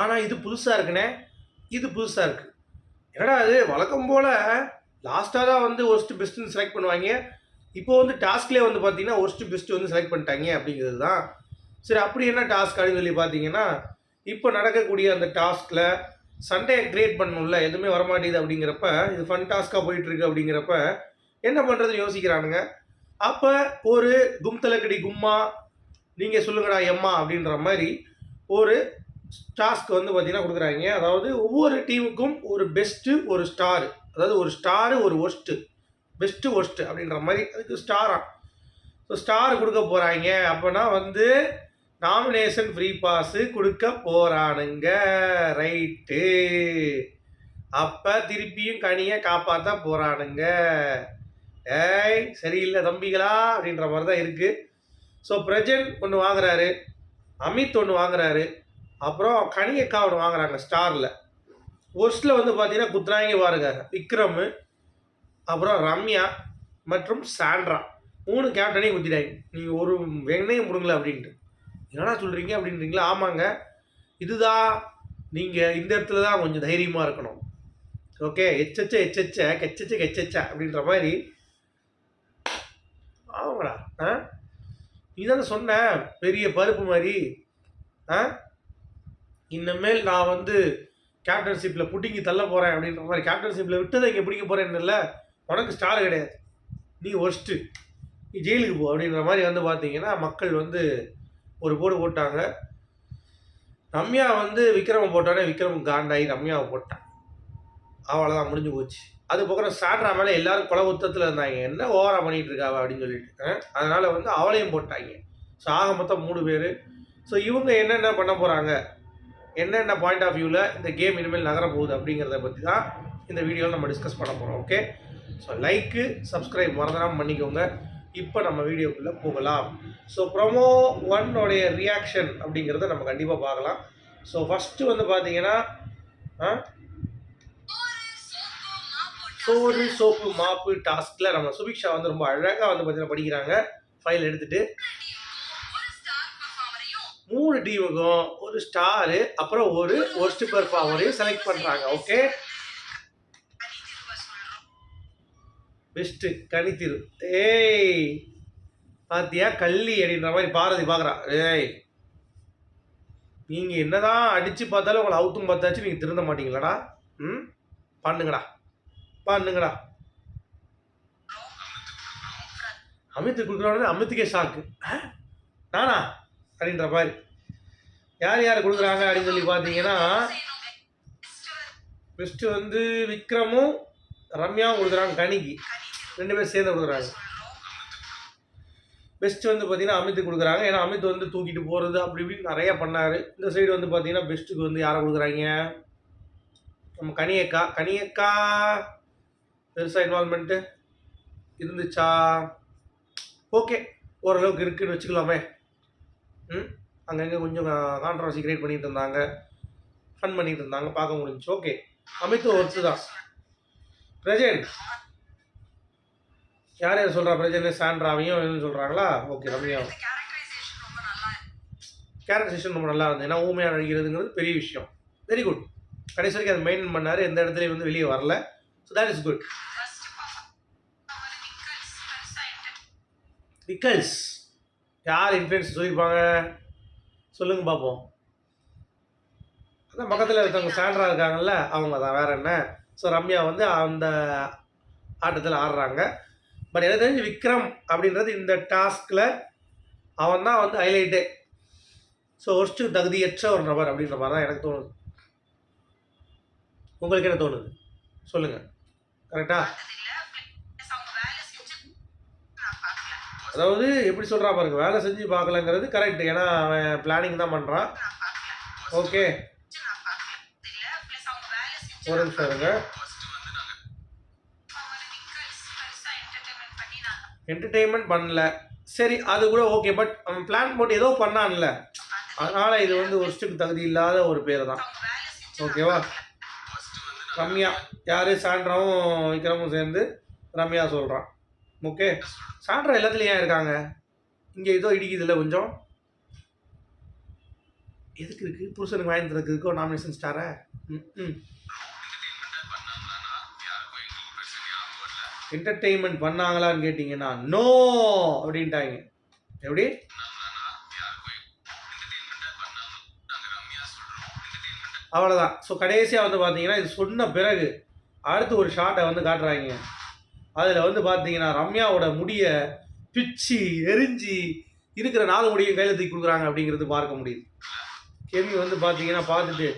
ஆனால் இது புதுசாக இருக்குண்ணே இது புதுசாக இருக்குது என்னடா அது வழக்கம் போல் லாஸ்ட்டாக தான் வந்து ஒர்ஸ்ட் பெஸ்ட்டுன்னு செலக்ட் பண்ணுவாங்க. இப்போ வந்து டாஸ்க்லேயே வந்து பார்த்தீங்கன்னா ஒர்ஸ்ட் பெஸ்ட் வந்து செலக்ட் பண்ணிட்டாங்க அப்படிங்கிறது தான். சரி அப்படி என்ன டாஸ்க் அப்படின்னு சொல்லி பார்த்தீங்கன்னா இப்போ நடக்கக்கூடிய அந்த டாஸ்கில் சண்டே கிரியேட் பண்ணணும்ல எதுவுமே வரமாட்டேது அப்படிங்கிறப்ப இது ஃபன் டாஸ்க்காக போயிட்டுருக்கு அப்படிங்கிறப்ப என்ன பண்ணுறதுன்னு யோசிக்கிறானுங்க. அப்போ ஒரு கும்தலக்கடி கும்மா நீங்கள் சொல்லுங்கடா எம்மா அப்படின்ற மாதிரி ஒரு டாஸ்க் வந்து பார்த்தீங்கன்னா கொடுக்குறாங்க. அதாவது ஒவ்வொரு டீமுக்கும் ஒரு பெஸ்ட்டு ஒரு ஸ்டார். அதாவது ஒரு ஸ்டாரு ஒரு ஒஸ்ட்டு பெஸ்ட்டு ஒஸ்ட்டு அப்படின்ற மாதிரி அதுக்கு ஸ்டாரா ஸோ ஸ்டார் கொடுக்க போகிறாங்க அப்போனா வந்து நாமினேஷன் ஃப்ரீ பாஸு கொடுக்க போகிறானுங்க ரைட்டு அப்போ திருப்பியும் கனியை காப்பாற்ற போகிறானுங்க ஏய் சரியில்லை தம்பிகளா அப்படின்ற மாதிரி தான் இருக்குது ஸோ பிரஜன் ஒன்று வாங்குறாரு. அமித் ஒன்று வாங்குறாரு. அப்புறம் கனியக்கா ஒன்று வாங்குறாங்க ஸ்டாரில். ஒஸ்ட்டில் வந்து பார்த்தீங்கன்னா குத்ராங்கி பாருங்க விக்ரம் அப்புறம் ரம்யா மற்றும் சாண்ட்ரா. மூணு கேப்டனையும் குத்திட்டாங்க. நீங்கள் ஒரு வெங்கையும் கொடுங்கள அப்படின்ட்டு. என்னடா சொல்கிறீங்க அப்படின்றீங்களா? ஆமாங்க. இதுதான் நீங்கள் இந்த இடத்துல தான் கொஞ்சம் தைரியமாக இருக்கணும். ஓகே எச்சச்ச எச்சச்ச கெச்சச்ச கெச்சச்ச அப்படின்ற மாதிரி. ஆமாடா. ஆ? நீ தானே சொன்ன பெரிய பருப்பு மாதிரி. ஆ? இனிமேல் நான் வந்து கேப்டன்ஷிப்பில் புட்டிங்கி தள்ள போகிறேன் அப்படின்ற மாதிரி கேப்டன்ஷிப்பில் விட்டதை இங்கே பிடிக்க போகிறேன்னு இல்லை. உனக்கு ஸ்டார் கிடையாது. நீ ஒஸ்ட்டு நீ ஜெயிலுக்கு போ அப்படின்ற மாதிரி வந்து பார்த்தீங்கன்னா மக்கள் வந்து ஒரு போடு போட்டாங்க. ரம்யா வந்து விக்ரம போட்டோன்னே விக்ரம் காண்டாகி ரம்யாவை போட்டான். அவ்வளோதான் முடிஞ்சு போச்சு. அது போகிற சாட்ரா மேலே எல்லாரும் கொலை உத்தத்தில் இருந்தாங்க. என்ன ஓவரா பண்ணிகிட்டு இருக்காவ அப்படின்னு சொல்லிட்டு அதனால் வந்து அவளையும் போட்டாங்க. ஸோ ஆக மொத்தம் மூணு பேர். ஸோ இவங்க என்னென்ன பண்ண போகிறாங்க என்னென்ன பாயிண்ட் ஆஃப் வியூவில் இந்த கேம் இனிமேல் நகரப்போகுது போகுது அப்படிங்கிறத பற்றி தான் இந்த வீடியோவில் நம்ம டிஸ்கஸ் பண்ண போகிறோம் ஓகே ஸோ லைக்கு சப்ஸ்கிரைப் மறந்துடாமல் பண்ணிக்கோங்க. இப்போ நம்ம வீடியோக்குள்ளே போகலாம். ஸோ ப்ரொமோ ஒன்னோடைய ரியாக்ஷன் அப்படிங்கிறத நம்ம கண்டிப்பாக பார்க்கலாம். ஸோ ஃபஸ்ட்டு வந்து பார்த்தீங்கன்னா சோறு சோப்பு மாப்பு டாஸ்கில் நம்ம சுபிக்ஷா வந்து ரொம்ப அழகாக வந்து பார்த்தீங்கன்னா படிக்கிறாங்க. ஃபைல் எடுத்துகிட்டு மூணு டீமுக்கும் ஒரு ஸ்டாரு அப்புறம் ஒரு ஒர்ஸ்ட் பெர்ஃபார்மரையும் செலக்ட் பண்ணுறாங்க ஓகே பெஸ்ட்டு கனித்திரு ஏய் பாத்தியா? கள்ளி அப்படின்ற மாதிரி பாரதி பார்க்குறா ஏய் நீங்கள் என்னதான் அடித்து பார்த்தாலும் உங்களை அவுத்தும் பார்த்தாச்சும் நீங்கள் திருந்த மாட்டீங்களாடா? ம்? பண்ணுங்கடா. பண்ணுங்கடா. அமித்து கொடுக்குறவனே அமித்துக்கே ஷாக்கு நானா? அப்படின்ற மாதிரி. யார் யார் கொடுக்குறாங்க அப்படின்னு சொல்லி பார்த்தீங்கன்னா பெஸ்ட்டு வந்து விக்ரமும் ரம்யாவும் கொடுக்குறாங்க கனிக்கு. ரெண்டு பேரும் சேர்ந்து கொடுக்குறாங்க. பெஸ்ட் வந்து பார்த்தீங்கன்னா அமித் கொடுக்குறாங்க. ஏன்னா அமித் வந்து தூக்கிட்டு போகிறது அப்படி இப்படின்னு நிறைய பண்ணார். இந்த சைடு வந்து பார்த்தீங்கன்னா பெஸ்ட்டுக்கு வந்து யாரை கொடுக்குறாங்க? நம்ம கனியக்கா. கனியக்கா பெருசாக இன்வால்மெண்ட்டு இருந்துச்சா? ஓகே ஓரளவுக்கு இருக்குன்னு வச்சுக்கலாமே. ம்? அங்கங்கே கொஞ்சம் கான்ட்ரவர்சி கிரியேட் பண்ணிட்டு இருந்தாங்க ஃபன் பண்ணிட்டு இருந்தாங்க பார்க்க முடிஞ்சு ஓகே அமித்து ஒர்த்து தான் பிரஜன். யார் யார் சொல்கிறா பிரஜன் சாண்ட்ராவையும் என்ன சொல்கிறாங்களா ஓகே ரம்யாவும். கேரக்டரைசேஷன் ரொம்ப நல்லா இருந்தது. ஏன்னா ஊமையாக நடிக்கிறதுங்கிறது பெரிய விஷயம். வெரி குட் கடைசி வரைக்கும் அதை மெயின்டைன் பண்ணார். எந்த இடத்துலையும் வந்து வெளியே வரல. ஸோ தட் இஸ் குட் விக்கல்ஸ் யார் இன்ஃப்ளூயன்ஸ் சொல்லியிருப்பாங்க? சொல்லுங்க பார்ப்போம் அதான் பக்கத்தில் இருக்கவங்க சாண்ட்ரா இருக்காங்கல்ல அவங்க தான். வேற என்ன? ஸோ ரம்யா வந்து அந்த ஆட்டத்தில் ஆடுறாங்க. பட் எனக்கு தெரிஞ்சு விக்ரம் அப்படின்றது இந்த டாஸ்கில் அவன் தான் வந்து ஹைலைட்டே ஸோ ஒர்ஸ்ட்டு தகுதியற்ற ஒரு நபர் அப்படின்ற மாதிரி தான் எனக்கு தோணுது. உங்களுக்கு என்ன தோணுது? சொல்லுங்கள் கரெக்டாக அதாவது எப்படி சொல்கிறா பாருங்க வேலை செஞ்சு பார்க்கலங்கிறது கரெக்ட் ஏன்னா அவன் பிளானிங் தான் பண்ணுறான் ஓகே ஒரு நிமிஷம் இருங்க. என்டர்டெயின்மெண்ட் பண்ணல. சரி அது கூட ஓகே பட் அவன் பிளான் போட்டு ஏதோ பண்ணான்ல. அதனால் இது வந்து ஒர்ஸ்ட்டுக்கு தகுதி இல்லாத ஒரு பேர் தான் ஓகேவா ரம்யா. யார்? சாண்ட்ராவும் விக்ரமும் சேர்ந்து ரம்யா சொல்கிறான் ஓகே சாண்ட்ரா எல்லாத்துலேயும் ஏன் இருக்காங்க? இங்கே ஏதோ இடிக்குதுல்ல கொஞ்சம். எதுக்கு இருக்குது புருஷனுக்கு வாங்கி தரதுக்கு இருக்கோ நாமினேஷன் ஸ்டாரை ம் ம். என்டர்டெயின்மெண்ட் பண்ணாங்களான்னு கேட்டிங்கன்னா நோ அப்படின்ட்டாங்க. எப்படி? அவ்வளோதான் ஸோ கடைசியாக வந்து பார்த்தீங்கன்னா இது சொன்ன பிறகு அடுத்து ஒரு ஷார்ட்டை வந்து காட்டுறாங்க. அதில் வந்து பார்த்தீங்கன்னா ரம்யாவோட முடியை பிச்சு எரிஞ்சு இருக்கிற நாலு முடியும் கையில் தூக்கி கொடுக்குறாங்க அப்படிங்கிறது பார்க்க முடியுது. கெமி வந்து பார்த்தீங்கன்னா பார்த்துட்டு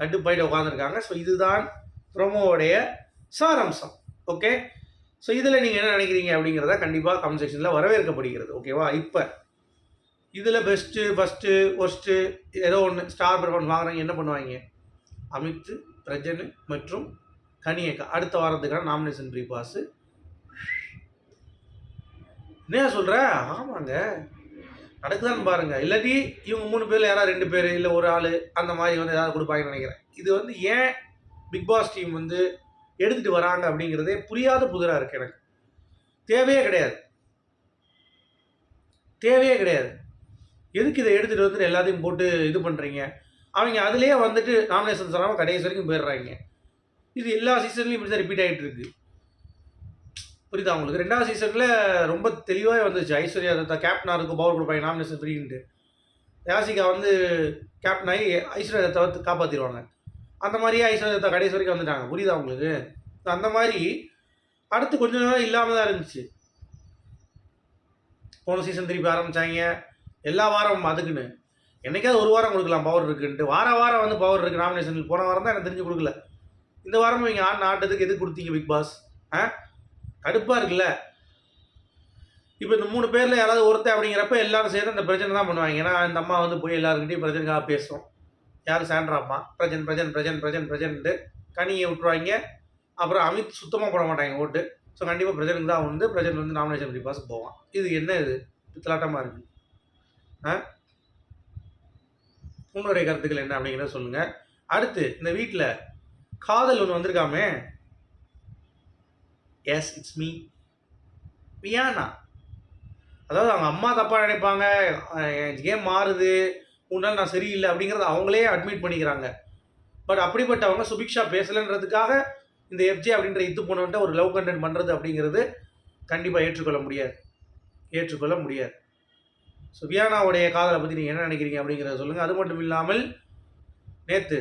கட்டுப்பாயிட்டு உட்காந்துருக்காங்க ஸோ இதுதான் ப்ரோமோவுடைய சாராம்சம். ஓகே ஸோ இதில் நீங்கள் என்ன நினைக்கிறீங்க அப்படிங்கிறத கண்டிப்பாக கமெண்ட் செக்ஷனில் வரவேற்கப்படுகிறது. ஓகேவா இப்போ இதில் பெஸ்ட்டு ஃபஸ்ட்டு ஒஸ்ட்டு ஏதோ ஒன்று ஸ்டார் பர்ஃபார்மன்ஸ் வாங்குறவங்க என்ன பண்ணுவாங்க? அமித் பிரஜன் மற்றும் கனியை அடுத்த வாரத்துக்கான நாமினேஷன் ப்ரீ பாஸு என்ன சொல்கிற ஆமாங்க. நடக்குதான்னு பாருங்க. இல்லாட்டி இவங்க மூணு பேரில் யாராவது ரெண்டு பேர் இல்லை ஒரு ஆள் அந்த மாதிரி வந்து ஏதாவது கொடுப்பாங்கன்னு நினைக்கிறேன். இது வந்து ஏன் பிக் பாஸ் டீம் வந்து எடுத்துகிட்டு வராங்க அப்படிங்கிறதே புரியாத புதிராக இருக்குது எனக்கு. தேவையே கிடையாது. தேவையே கிடையாது. எதுக்கு இதை எடுத்துகிட்டு வந்துட்டு எல்லாத்தையும் போட்டு இது பண்ணுறீங்க அவங்க அதுலேயே வந்துட்டு நாமினேஷன் தராமல் கடைசி வரைக்கும் போயிடுறாங்க. இது எல்லா சீசன்லையும் இப்படி தான் ரிப்பீட் ஆகிட்டு இருக்கு. புரியுதா உங்களுக்கு? ரெண்டாவது சீசனில் ரொம்ப தெளிவாக வந்துச்சு. ஐஸ்வர்யா தத்தா கேப்டனாக இருக்கும் பவர் கொடுப்பாங்க நாமினேஷன் ஃப்ரீன்ட்டு யாசிகா வந்து கேப்டன் ஆகி ஐஸ்வர்யா தத்தா வந்து காப்பாற்றிடுவாங்க அந்த மாதிரியே ஐஸ்வர்யா தத்தா கடைசி வரைக்கும் வந்துட்டாங்க. புரியுதா உங்களுக்கு? அந்த மாதிரி அடுத்து கொஞ்ச நேரம் இல்லாமல் தான் இருந்துச்சு. போன சீசன் திருப்பி ஆரம்பித்தாங்க எல்லா வாரமும் அதுக்குன்னு. என்னைக்காவது ஒரு வாரம் கொடுக்கலாம் பவர் இருக்குன்ட்டு. வார வாரம் வந்து பவர் இருக்குது நாமினேஷன் போன வாரம் தான் எனக்கு தெரிஞ்சு கொடுக்கல. இந்த வாரம் இவங்க ஆடின ஆட்டத்துக்கு எது கொடுத்தீங்க பிக் பாஸ் ஆ? கடுப்பாக இருக்குல்ல? இப்போ இந்த மூணு பேரில் யாராவது ஒருத்தர் அப்படிங்கிறப்ப எல்லாரும் சேர்ந்து அந்த பிரச்சனை தான் பண்ணுவாங்க. ஏன்னா இந்த அம்மா வந்து போய் எல்லாருக்கிட்டையும் பிரச்சனைக்காக பேசும். யார் சாண்ட்ரா அம்மா? பிரஜன் பிரஜன் பிரஜன் பிரஜன் பிரஜன்ட்டு கனியை விட்டுருவாங்க. அப்புறம் அமித் சுத்தமாக போட மாட்டாங்க ஓட்டு. ஸோ கண்டிப்பாக பிரஜனுக்கு தான் வந்து பிரஜன் வந்து நாமினேஷன் பிக் பாஸ் போவான். இது என்ன இது? பித்தலாட்டமாக இருக்குது ஆ? உங்களுடைய கருத்துக்கள் என்ன அப்படிங்கிறத சொல்லுங்கள் அடுத்து இந்த வீட்டில் காதல் ஒன்று வந்திருக்காமே. எஸ் இட்ஸ் மீ வியானா அதாவது அவங்க அம்மா தப்பாக நினைப்பாங்க. கேம் மாறுது? உன்னால் நான் சரியில்லை அப்படிங்கிறத அவங்களே அட்மிட் பண்ணிக்கிறாங்க. பட் அப்படிப்பட்டவங்க சுபிக்ஷா பேசலைன்றதுக்காக இந்த எஃப்ஜே அப்படின்ற இது போனவன்ட்ட ஒரு லவ் கண்டென்ட் பண்ணுறது அப்படிங்கிறது கண்டிப்பாக ஏற்றுக்கொள்ள முடியாது. ஏற்றுக்கொள்ள முடியாது. ஸோ வியானாவுடைய காதலை பற்றி நீங்கள் என்ன நினைக்கிறீங்க அப்படிங்கிறத சொல்லுங்கள் அது மட்டும் இல்லாமல் நேற்று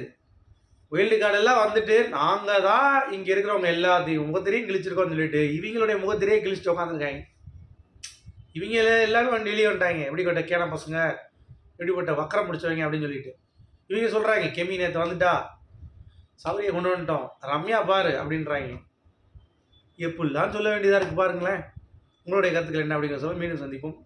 வைல்டு கார்டெல்லாம் வந்துட்டு நாங்கள் தான் இங்கே இருக்கிறவங்க எல்லாத்தையும் முகத்திரையும் கிழிச்சிருக்கோம்னு சொல்லிட்டு இவங்களுடைய முகத்திரையே கிழிச்சிட்டு உட்காந்துருக்காங்க இவங்க எல்லாரும் வந்து வெளியே வந்துட்டாங்க. எப்படிப்பட்ட கேன பசங்க? எப்படிப்பட்ட வக்கரம் முடிச்சவங்க அப்படின்னு சொல்லிட்டு. இவங்க சொல்கிறாங்க கெமி நேற்று வந்துட்டா. சபரியை கொண்டு வந்துட்டோம். ரம்யா பாரு அப்படின்றாங்க. எப்படிலாம் சொல்ல வேண்டியதாக இருக்குது பாருங்களேன். உங்களுடைய கருத்துக்கள் என்ன அப்படிங்கிற சொல்ல மீண்டும் சந்திப்போம்.